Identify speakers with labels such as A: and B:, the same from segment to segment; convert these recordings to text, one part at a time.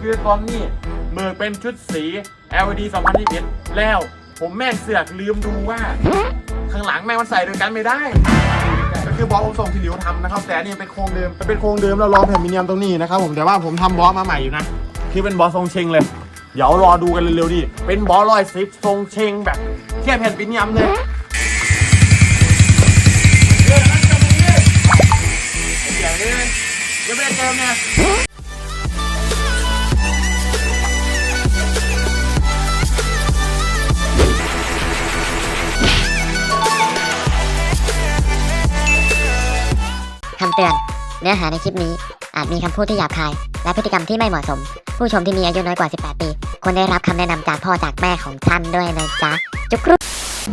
A: คือตอนนี้เบิกเป็นชุดสี LED 2021แล้วผมแม่งเสือกลืมดูว่า ข้างหลังแม่งมันใส่ด้วยกันไม่ได้ ก็คือบอสผมส่งพี่หลิวทำนะครับแต่นี่เป็นโครงเดิมเป็นโครงเดิมแล้วล้อแผ่นมิเนียมตรงนี้นะครับผมแต่ว่าผมทำบอสมาใหม่อยู่นะคือเป็นบอสทรงเชงเลย เดี๋ยวรอดูกันเร็วๆดิเป็นบอสลอยซิปทรงเชงแบบแค่แผ่นมิเนียมเลยเดี๋ยวนี้เดี๋ยวไม่ได้เติมเนี่ย
B: คำเตือน เนื้อหาในคลิปนี้อาจมีคำพูดที่หยาบคาย และพฤติกรรมที่ไม่เหมาะสม ผู้ชมที่มีอายุน้อยกว่า 18 ปี ควรได้รับคำแนะนำจากพ่อจากแม่ของท่านด้วยนะจ๊ะ จุ๊กรุ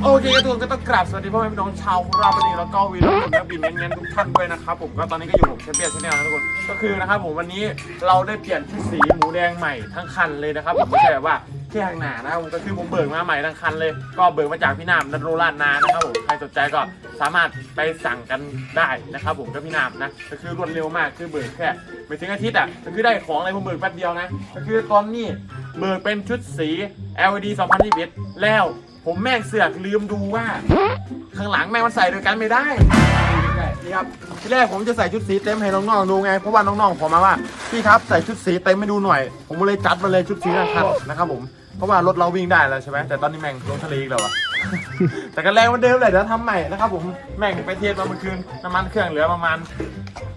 A: โอเคทุกคนก็ต้องกราบสวัสดีพ่อแม่พี่น้องชาวราบดีแล้วก็วีรบุรุษและบินเงี้ยทุกท่านด้วยนะครับผมก็ตอนนี้ก็อยู่ผมแชมเปี้ยนชาแนลนะทุกคนก็คือนะครับผมวันนี้เราได้เปลี่ยนชุดสีหมูแดงใหม่ทั้งคันเลยนะครับผมไม่ใช่แบบว่าแค่ข้างหนานะครับผมก็คือผมเบิกมาใหม่ทั้งคันเลย ก็เบิกมาจากพี่นามดันโรลานนานะครับผมใครสนใจก็สามารถไปสั่งกันได้นะครับผมกับพี่นามนะก็คือรวดเร็วมากคือเบิกแค่ไม่ถึงอาทิตย์อะก็คือได้ของอะไรผมเบิกแป๊บเดียวนะก็คือตอนนี้เบิกเป็นชุดสี LED 2021แล้ว ผมแม่งเสือกลืมดูว่า ข้างหลังแม่งมันใส่ด้วยกันไม่ได้นี่ครับที่แรกผมจะใส่ชุดสีเต็มให้น้องๆดูไงเพราะว่าน้องๆผมมาว่าพี่ครับใส่ชุดสีเต็มให้ดูหน่อย ผมเลยจัดมาเลยชุดสีทั้งคันนะครับผมเพราะว่ารถเราวิ่งได้แล้วใช่ไหมแต่ตอนนี้แม่งลงทะเลอีกแล้วอะ แต่ก็แรงเหมันเดิมเลยเดี๋ยวทำใหม่นะครับผมแม่งไปเทสมาเมื่อคืนน้ำมันเครื่องเหลือประมาณ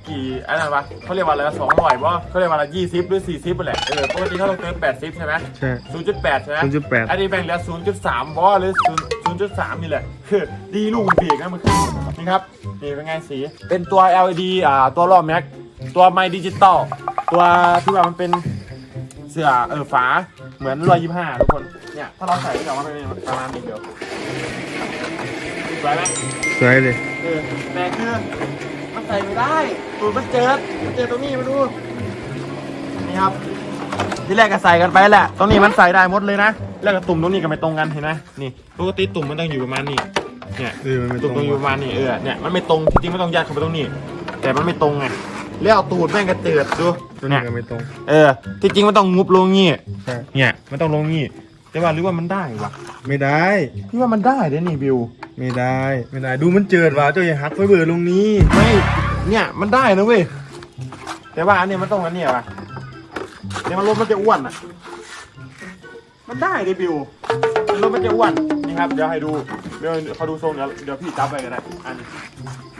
A: กี่อะไรวะเขาเรียกว่าอะไรสองร้อยว่าเขาเรียกว่าอะไรยี่สิบหรือสี่สิบไปแหละเออปกติเขาต้องเติมแปดสิบใช่ไหม
C: ใช่
A: ศูนย์จุดแปดใช่ไหม
C: 0.8
A: อันนี้แบ่งเหลือศูนย์จุดสามบอหรือศูนย์ศูนย์จุดสามนี่แหละคือดีลูกมันเบรกนะมันคือนี่ครับนี่เป็นไงสี เป็นตัว LED อ่าตัวล้อแม็กตัวไมดิจิตอลตัวที่ว่ามันเป็น เสื้อเออฝา เหมือนรอยยี่ห้าทุกคน เนี่ย ถ้าเราใส่ก็จะออกมาเป็นประมาณนี้เดียวสวยไหม
C: สวยเลย
A: เออแต่คือมันใส่ไม่ได้ตูดมันเจิดมันเจอตรงนี้มาดู นี่ครับ ที่แรกก็ใส่กันไปแหละ ตรงนี้มันใส่ได้หมดเลยนะ แล้วก็ตุ่มตรงนี้ก็ไม่ตรงกันเห็นไหมนี่ปกติตุ่มมันต้องอยู่ประมาณนี้ เนี่ย
C: เออมันไม่ต
A: ตุ่
C: ร
A: ม
C: ง
A: ต้องอยู่ประมาณนี้เออ เนี่ย มันไม่ตรงที่จริงมันต้องยัดเข้าไปตรงนี้ แต่มันไม่ตรงไง แล้วเอาตูดแม่งกระเจิดดู
C: ตัว
A: เนี่
C: นี้
A: ย
C: ก็ไม่ตรง
A: เออ ที่จริงมันต้องงุบลงงี้
C: ใช่
A: เนี่ยมันต้องลงงี้แต่ว่าหรือว่ามันได้วะ
C: ไม่ได้
A: พี่ว่ามันได้เด้นี่บิว
C: ไม่ได้ ไม่ได้ ดูมันเจิดว่ะเจ้าอย่าหักไฟเบอร์ลงนี้
A: ไม่เนี่ยมันได้นะเว้ยแต่ว่าอันเนี้ยมันต้องอันเนี้ยวะเดี๋ยวมันรถมันจะอ้วนอะ มันได้ดิบิวเดี๋ยวรถมันจะอ้วนนี่ครับเดี๋ยวให้ดูเดี๋ยวเขาดูทรงเดี๋ยวเดี๋ยวพี่จับไปกันนะอันนี้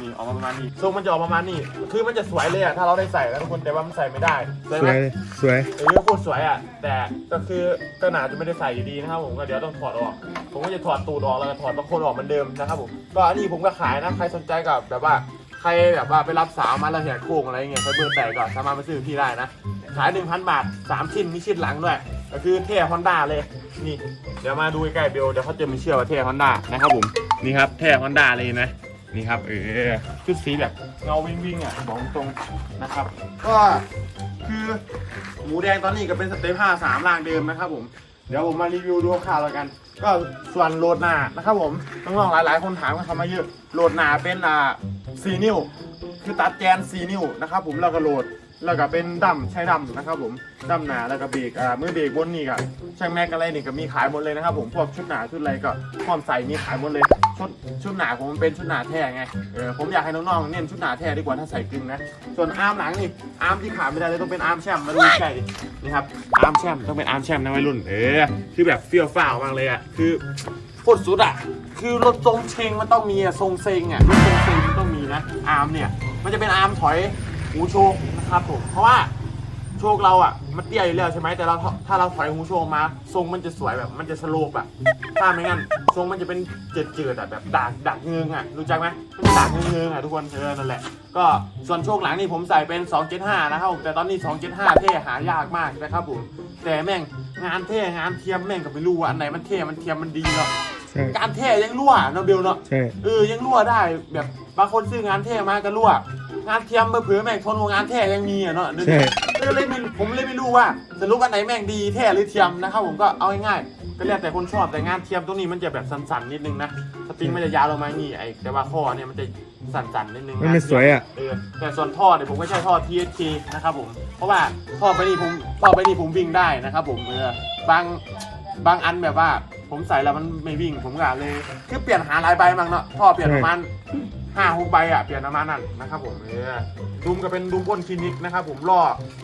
A: นี่ออกมาประมาณนี้ทรงมันจะออกประมาณนี้ คือมันจะสวยเลยอะถ้าเราได้ใส่แล้วทุกคนแต่ว่ามันใส่ไม่ได้สวย
C: ส
A: ไหม
C: วยเลยสวย
A: เออโคตรสวยอะแต่ก็คือก็หนาจะไม่ได้ใส่อยู่ดีนะครับผมก็เดี๋ยวต้องถอดออก ผมก็จะถอดตูดออกแล้วก็ถอดบางคนออกเหมือนเดิมนะครับผมก็อันนี้ผมก็ขายนะใครสนใจกับแบบว่าใครแบบว่าไปรับสาวมาแล้วแหกโค้งอะไรเงี้ยไฟเบอร์แตกก็สามารถมาซื้อที่ได้นะ ขาย 1,000 บาท 3 ชิ้นมีชิ้นหลังด้วย ก็คือเท่ฮอนด้าเลย นี่ เดี๋ยวมาดูใกล้ๆเบล เดี๋ยวเขาจะมีเชื่อว่าเท่ฮอนด้านะครับผม นี่ครับเท่ฮอนด้าเลยนะ นี่ครับเออชุดสีแบบเงาวิ่งวิงอะบอกตรงนะครับ ก็คือหมูแดงตอนนี้ก็เป็นสเต็ป5 3ล่างเดิมนะครับผม เดี๋ยวผมมารีวิวดูคร่าวแล้วกัน ก็ส่วนโหลดหนานะครับผมน้องๆหลาย ๆ คนถามกันเข้ามาเยอะโหลดหนาเป็นอ่า4นิ้ว คือตัดแกน4นิ้วนะครับผมแล้วก็โหลด แล้วก็เป็นดั้มใช้ดั้มนะครับผมดั้มหนาแล้วก็เบรกอ่ามือเบรกบนนี่ก็ใช้แม็กอะไรนี่ก็มีขายหมดเลยนะครับผมพวกชุดหนาชุดอะไรก็พร้อมใส่มีขายหมดเลยชุดชุดหนาผมมันเป็นชุดหนาแท้ไงเออผมอยากให้น้องๆเน้นชุดหนาแท้ดีกว่าถ้าใส่กึ่งนะส่วนอาร์มหลังนี่อาร์มที่ขาดไม่ได้เลยต้องเป็นอาร์มแชมป์มาดูใกล้ดินี่ครับอาร์มแชมป์ต้องเป็นอาร์มแชมป์นะวัยรุ่นเออคือแบบเฟี้ยวฟ้าวมากเลยอะคือโคตรสุดอะคือรถทรงเชงมันต้องมีอะทรงเซงอะรถทรงเซงมันต้องมีนะอาร์มเนี่ยมันจะเป็นอาร์มถอยหูโชกน ครับผมเพราะว่าโชคเราอะมันเตี้ยอยู่แล้วใช่ไหมแต่เราถ้าเราถอยหูโชว์มาทรงมันจะสวยแบบ มันจะสโลปอะถ้าไม่งั้นทรงมันจะเป็นเจืดเจืดๆอะแบบดักดักเงืองอะรู้จักไหมมันจะดักเงืองอะทุกคนเออนั่นแหละ ก็ส่วนโชคหลังนี่ผมใส่เป็น 275 นะครับผมแต่ตอนนี้ 275 เท่หายากมากนะครับผมแต่แม่งงานเท่งานเทียมแม่งก็ไม่รู้ว่าอันไหนมันเท่มันเทียมมันดีเนาะ
C: ใช่
A: การเท่ยังรั่วเนาะเบลเนาะ
C: ใช่
A: เออยังรั่วได้แบบบางคนซื้องานเท่มาก็รั่ว งานเทียมเผื่อๆแม่งทนกว่างานเท่ยังมีอะเนาะ
C: ใช่
A: ก็เลยไม่ผมเลยไม่รู้ว่าสรุปอันไหนแม่งดีเท่หรือเทียมนะครับผมก็เอาง่ายๆก็แล้วแต่คนชอบแต่งานเทียมตรงนี้มันจะแบบสั้นๆนิดนึงนะสปริงมันจะยาวลงมาอย่างนี้ไอ้แต่ว่าข้อเนี่ยมันจะสั่นๆนิดนึง
C: มันไม่สวยอะ
A: เออแต่ส่วนท่อเนี่ยผมก็ใช้ท่อ TSK นะครับผม เพราะว่าท่อไปนี่ผมท่อไปนี่ผมวิ่งได้นะครับผมเออบางบางอันแบบว่า ผมใส่แล้วมันไม่วิ่งผมก็เลย คือเปลี่ยนหาหลายใบมั้งเนาะท่อเปลี่ยนประมาณห้าหกใบอะเปลี่ยนประมาณนั้นนะครับผมเออดุมก็เป็นดุมบนคลินิกนะครับผมล่อ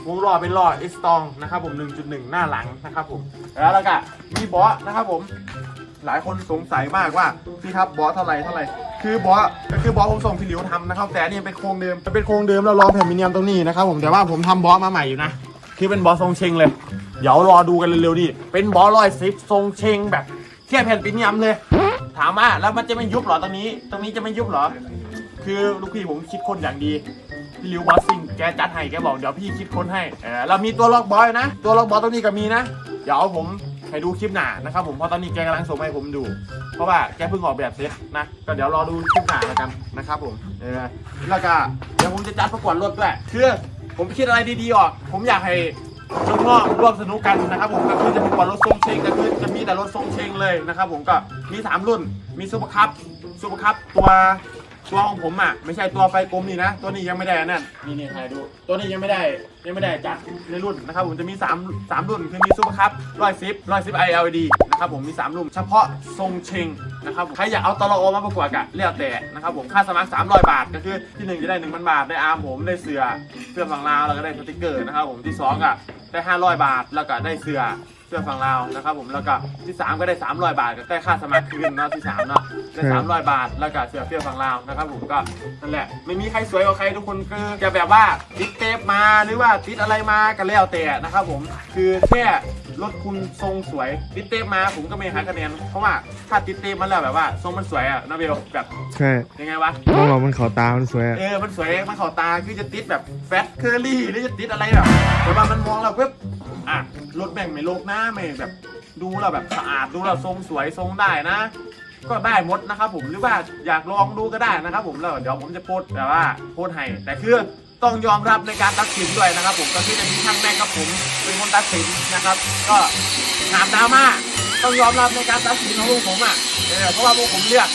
A: วงล้อเป็นล้อเอสตองนะครับผม 1.1 หน้าหลังนะครับผมแล้วแล้วก็มีบอสนะครับผมหลายคนสงสัยมากว่าพี่ครับบอสเท่าไหร่เท่าไหร่คือบอสก็คือบอสผมส่งพี่หลิวทำนะครับแต่อันนี่เป็นโครงเดิมมันเป็นโครงเดิมแล้วล้อแผ่นมิเนียมตรงนี้นะครับผมแต่ว่าผมทำบอสมาใหม่อยู่นะคือเป็นบอสทรงเชงเลย เดี๋ยวรอดูกันเร็วๆดิเป็นบอสร้อยซิปทรงเชงแบบ เทียบแผ่นมิเนียมเลย ถามว่าแล้วมันจะไม่ยุบเหรอตรงนี้ ตรงนี้จะไม่ยุบเหรอ คือลูกพี่ผมคิดคนอย่างดีพี่ลิวบอสซิงแกจัดให้แกบอกเดี๋ยวพี่คิดค้นให้เออเรามีตัวล็อกบอยนะ ตัวล็อกบอสตรงนี้ก็มีนะ เดี๋ยวผมให้ดูคลิปหน้านะครับผมเพราะตอนนี้แกกำลังส่งมาให้ผมดู เพราะว่าแกเพิ่งออกแบบเสร็จนะ ก็เดี๋ยวรอดูคลิปหน้าแล้วกันนะครับผมเออแล้วก็เดี๋ยวผมจะจัดประกวดรถด้วยคือผมคิดอะไรดีๆออก ผมอยากให้ น้องๆร่วมสนุกกันนะครับผมก็คือจะประกวดรถทรงเชงก็คือจะมีแต่รถทรงเชงเลยนะครับผมก็มีสามรุ่นมีซูเปอร์คัพซูเปอร์คัพตัวตัวของผมอะไม่ใช่ตัวไฟกลมนี่นะ ตัวนี้ยังไม่ได้นั่นนี่นี่ถ่ายดูตัวนี้ยังไม่ได้ยังไม่ได้จัดในรุ่นนะครับผมจะมี3 3รุ่นคือมีซูเปอร์คัพร้อยซิปร้อยซิป ILD นะครับผมมี 3 รุ่น เฉพาะทรงเชงนะครับผมใครอยากเอาตลอมาประกวดกะเรียกแต่นะครับผมค่าสมัคร300 บาท ก็คือที่ 1 จะได้ 1,000 บาท ได้อาร์มผมได้เสื้อเสื้อฝั่งลาวแล้วก็ได้สติกเกอร์นะครับผมที่2อะ ได้ 500 บาทแล้วก็ได้เสื้อเสื้อฝั่งลาวนะครับผมแล้วก็ที่3ก็ได้300บาทก็ได้ค่าสมัครคืนเนาะที่สามเนาะได้
C: ครับ
A: 300บาทแล้วก็เสื้อเสื้อฝั่งลาวนะครับผมก็นั่นแหละไม่มีใครสวยกว่าใครทุกคนคือจะแบบว่าติดเทปมาหรือว่าติดอะไรมากันแล้วแต่นะครับผมคือแค่รถคุณทรงสวยติดเทปมาผมก็ไม่หาคะแนนเพราะว่าถ้าติดเทปมันแล้วแบบว่าทรงมันสวยอะนะเบลแบบ
C: ใช่
A: ยังไงวะ
C: น้องเรามันเขาตา มันสวยอะ
A: เออมันสวยมันเขอตาคือจะติดแบบแฟตเคอรี่หรือจะติดอะไรแบบแต่ว่ามันมองเราปุ๊บอะ รถแบ่งไม่โลกหน้าไม่แบบ ดูเราแบบสะอาดดูเราทรงสวยทรงได้นะ ก็ได้หมดนะครับผมหรือว่าอยากลองดูก็ได้นะครับ ผมแล้วเดี๋ยวผมจะโพสต์แบบว่าโพสต์ให้แต่คือต้องยอมรับในการตัดสินด้วยนะครับ ผมก็ที่จะมีช่างแม่กับผมเป็นคนตัดสินนะครับ ก็ถามดราม่าต้องยอมรับในการตัดสินของพวกผมอะเออเพราะว่าพวกผมเลือก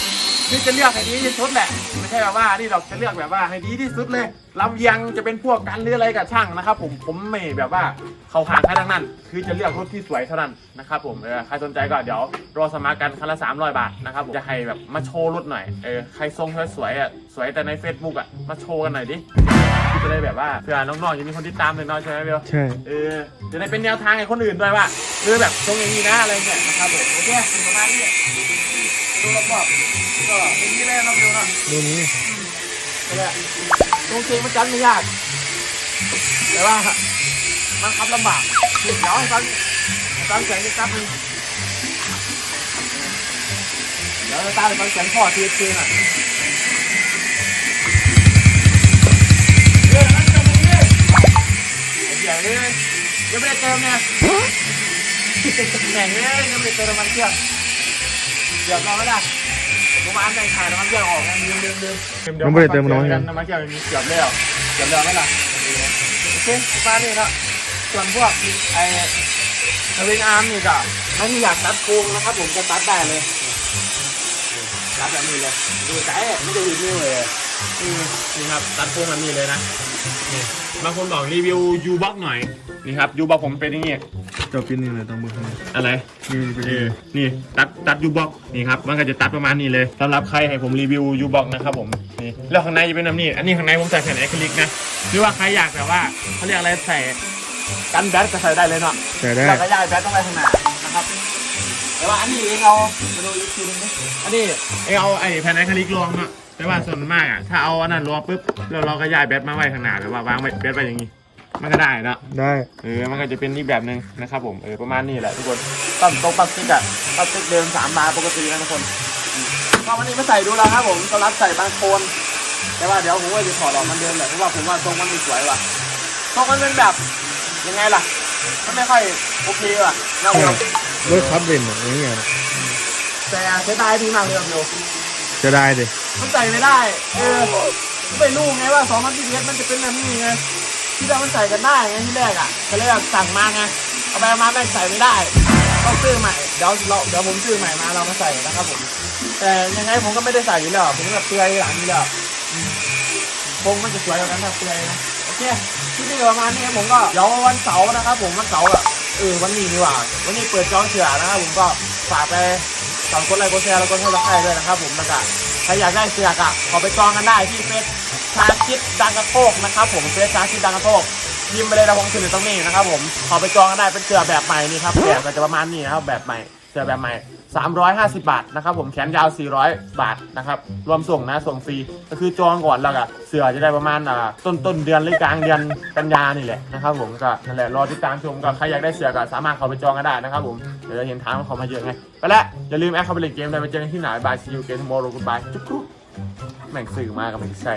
A: คือจะเลือกให้ดีที่สุดแหละไม่ใช่แบบว่านี่เราจะเลือกแบบว่าให้ดีที่สุดเลยลำเอียงจะเป็นพวกกันหรืออะไรกับช่างนะครับ ผมผมไม่แบบว่า เขาหางใครทั้งนั้น คือจะเลือกรถที่สวยเท่านั้นนะครับผมเออใครสนใจก็เดี๋ยวรอสมัครกันคันละ300 บาทนะครับผมจะให้แบบมาโชว์รถหน่อยเออใครทรงสวยๆอะสวยแต่ใน Facebook อะมาโชว์กันหน่อยดิจะได้แบบว่าเผื่อน้องๆจะมีคนติดตามเลยเนาะใช่ไหมเบล
C: ใช่
A: เออจะได้เป็นแนวทางให้คนอื่นด้วยว่าเออแบบทรงอย่างนี้นะอะไรเงี้ยนะครับผมโอเคประมาณนี้ดูรอบๆก็เป็นที่แรกเราเบลเนาะ
C: ดูนี้
A: นั่นแหละตรงเชงมันจันไม่ยากแต่ว่า มันขับลำบากเดี๋ยวให้ฟังให้ฟังเสียงจะกลับนึงเดี๋ยวจะตามไปฟังเสียงพ่อทีทีหน่อยเรื่องนั้นจะมึงเนี่ยใหญ่เลยยังไม่ได้เติมเนี่ยแหน่งเลยยังไม่ได้เติมน้ำมันเครื่องเดี๋ยวรอไม่ได้ผมมาอันไหนขายน้ำมันเครื่องออกนะลืมลืมลืม
C: ยังไม่ได้เติมน้อย
A: กั
C: กันน
A: น้ำมันเกี่ยวมีเกือบแล้วเกือบแล้วไหมล่ะโอเคมานี่แล้ว ส่วนพวกไอ้สวิงอาร์มนี่ก็ไม่มีอยากตัดโค้งนะครับ ผมจะตัดได้เลยตัดแบบนี้เลยดูใจไม่ได้ดูนิ้วเลยนี่นี่ครับตัดโค้งแบบนี้เลยนะนี่บางคนบอกรีวิวยูบ็อกหน่อยนี่ครับยูบ็อกผมเป็นอย่างงี้
C: เจ้าปินนี่เลยต้องเบอร์ข้างใน
A: อะไร
C: นี่มันเป็น
A: เอ
C: ยัง
A: อ
C: ไง
A: นี่ตัดตัดยูบ็อกนี่ครับมันก็จะตัดประมาณนี้เลยสำหรับใครให้ผมรีวิวยูบ็อกนะครับผมนี่แล้วข้างในจะเป็นแบบนี้อันนี้ข้างในผมใส่แผ่นอะคริลิกนะหรือว่าใครอยากแบบว่าเขาเรียกอะไรใส่ กันแบตก็ใส่ได้เลยเนาะ
C: ใส่ได้
A: แล้วก็ย้ายแบตต้องไปข้างหน้านะครับแต่ว่าอันนี้เองเอามาดูอีกทีนึงนะอันนี้เองเอาไอ้แผ่นอะคริลิกรองเนาะแต่ว่าส่วนมากอะ ถ้าเอาอันนั้นรองปุ๊บแล้วเราก็ย้ายแบตมาไว้ข้างหน้าแบบว่าวางไว้แบตไว้อย่างนี้ มันก็ได้เนาะ
C: ได้
A: เออ มันก็จะเป็นอีกแบบหนึ่งนะครับผม เออ ประมาณนี้แหละทุกคนต้นโต๊ะปลาสติกอะปลาสติกเดิมสามบาทปกตินะทุกคนอืมก็วันนี้มาใส่ดูแล้วครับผมก็รับใส่บางโคน แต่ว่าเดี๋ยวผมว่าจะถอดออกมันเดิมแหละเพราะว่าผมว่าทรงมันไม่สวยว่ะทรงมันเป็นแบบ ยังไงล่ะมันไม่ค่อยโอเคว่ะเรา
C: ใช่
A: เรา
C: รถคับเด่นอย่างเงี้ย
A: แต่เสียดายดีมากเลยครับโย
C: จะได้ดิ
A: มันใส่ไม่ได้เออไม่รู้ไงว่าสองพันพีเอสมันจะเป็นแบบนี้ไงที่เรามันใส่กันได้ไงที่แรกอะก็เลยแบบสั่งมาไงเอาไปเอามาแม่งใส่ไม่ได้ต้องซื้อใหม่เดี๋ยวเราเดี๋ยวผมซื้อใหม่มาเรามาใส่นะครับผมแต่ยังไงผมก็ไม่ได้ใส่อยู่แล้วผมแบบเปลือยหลังอยู่แล้วคงมันจะสวยกว่านั้นถ้าเปลือยนะโอ เคคลิปนี้ประมาณนี้ครับผมก็เดี๋ยววันเสาร์นะครับ ผมวันเสาร์อะเออวันนี้นี่หว่าวันนี้เปิดจองเสือนะครับผมก็ฝากไปฝากกดไลค์กดแชร์แล้วก็ให้เราใครด้วยนะครับ ผมแล้วก็ใครอยากได้เสือกอะขอไปจองกันได้ที่เฟซชาคิดดังกระโทกนะครับ ผมเฟซชาคิดดังกระโทกพิมไปเลยนะผมขึ้นอตรงนี้นะครับ ผมขอไปจองกันได้เป็นเสือแบบใหม่นี่ครับแบบก็จะประมาณนี้นะครับแบบใหม่เสือแบบใหม่ 350 บาทนะครับผมแขนยาว 400 บาทนะครับรวมส่งนะส่งฟรีก็คือจองก่อนแล้วก็เสือจะได้ประมาณอ่าต้นต้นเดือนหรือกลางเดือนกันยานี่แหละนะครับผมก็นั่นแหละรอติดตามชมก็ใครอยากได้เสือก็สามารถเข้าไปจองกันได้นะครับผมเดี๋ยวจะเห็นทางเขามาเยอะไงไปละอย่าลืมแอดเข้าไปเล่นเกมได้ไปเจอกันที่ไหนบายซีอูเกมโมโรกุบายจุ๊กแม่งสื่อมากับมันใช่